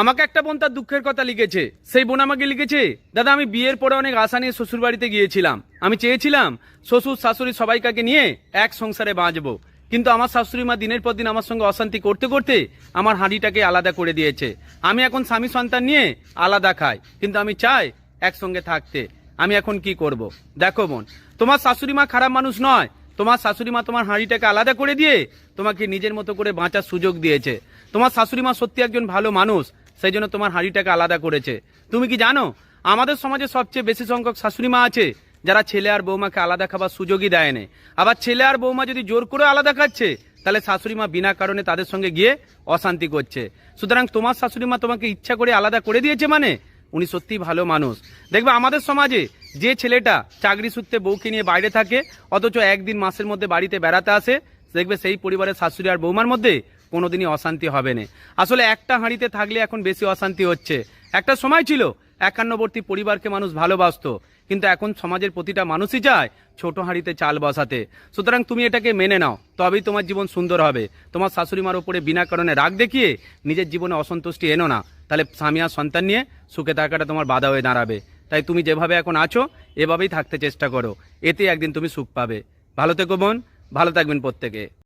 আমাকে একটা বোন তার দুঃখের কথা লিখেছে। সেই বোন আমাকে লিখেছে, দাদা, আমি বিয়ের পরে অনেক আশা নিয়ে শ্বশুর বাড়িতে গিয়েছিলাম। আমি চেয়েছিলাম শ্বশুর, শাশুড়ি সবাইকাকে নিয়ে এক সংসারে বাঁচবো। কিন্তু আমার শাশুড়ি মা দিনের পর দিন আমার সঙ্গে অশান্তি করতে করতে আমার হাঁড়িটাকে আলাদা করে দিয়েছে। আমি এখন স্বামী সন্তান নিয়ে আলাদা খাই, কিন্তু আমি চাই একসঙ্গে থাকতে। আমি এখন কি করব? দেখো বোন, তোমার শাশুড়ি মা খারাপ মানুষ নয়। তোমার শাশুড়ি মা তোমার হাঁড়িটাকে আলাদা করে দিয়ে তোমাকে নিজের মতো করে বাঁচার সুযোগ দিয়েছে। তোমার শাশুড়ি মা সত্যি একজন ভালো মানুষ। সেই জন্য তোমার হাঁড়িটাকে আলাদা করেছে। তুমি কি জানো? আমাদের সমাজে সবচেয়ে বেশি সংখ্যক শাশুড়ি মা আছে, যারা ছেলে আর বৌমাকে আলাদা খাবার সুযোগই দেয় না। আবার ছেলে আর বৌমা যদি জোর করে আলাদা খাচ্ছে, তাহলে শাশুড়ি মা বিনা কারণে তাদের সঙ্গে গিয়ে অশান্তি করছে। সুতরাং তোমার শাশুড়ি মা তোমাকে ইচ্ছা করে আলাদা করে দিয়েছে মানে উনি সত্যিই ভালো মানুষ। দেখবে আমাদের সমাজে যে ছেলেটা চাকরি সূত্রে বউকে নিয়ে বাইরে থাকে, অথচ একদিন মাসের মধ্যে বাড়িতে বেড়াতে আসে দেখবে সেই পরিবারের শাশুড়ি আর বৌমার মধ্যে কোনোদিনই অশান্তি হবে না। আসলে একটা হাঁড়িতে থাকলে এখন বেশি অশান্তি হচ্ছে। একটা সময় ছিল, একান্নবর্তী পরিবারকে মানুষ ভালোবাসতো, কিন্তু এখন সমাজের প্রতিটা মানুষই চায় ছোট হাঁড়িতে চাল বসাতে। সুতরাং তুমি এটাকে মেনে নাও, তবেই তোমার জীবন সুন্দর হবে। তোমার শাশুড়ি মার উপরে বিনা কারণে রাগ দেখিয়ে নিজের জীবনে অসন্তুষ্টি এনো না। তাহলে স্বামী আর সন্তান নিয়ে সুখে থাকাটা তোমার বাধা হয়ে দাঁড়াবে। তাই তুমি যেভাবে এখন আছো, এভাবেই থাকতে চেষ্টা করো। এতে একদিন তুমি সুখ পাবে। ভালো থেকো বোন। ভালো থাকবেন প্রত্যেকে।